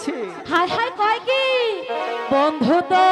আছে। হায় হায় কয় কি? বন্ধু তো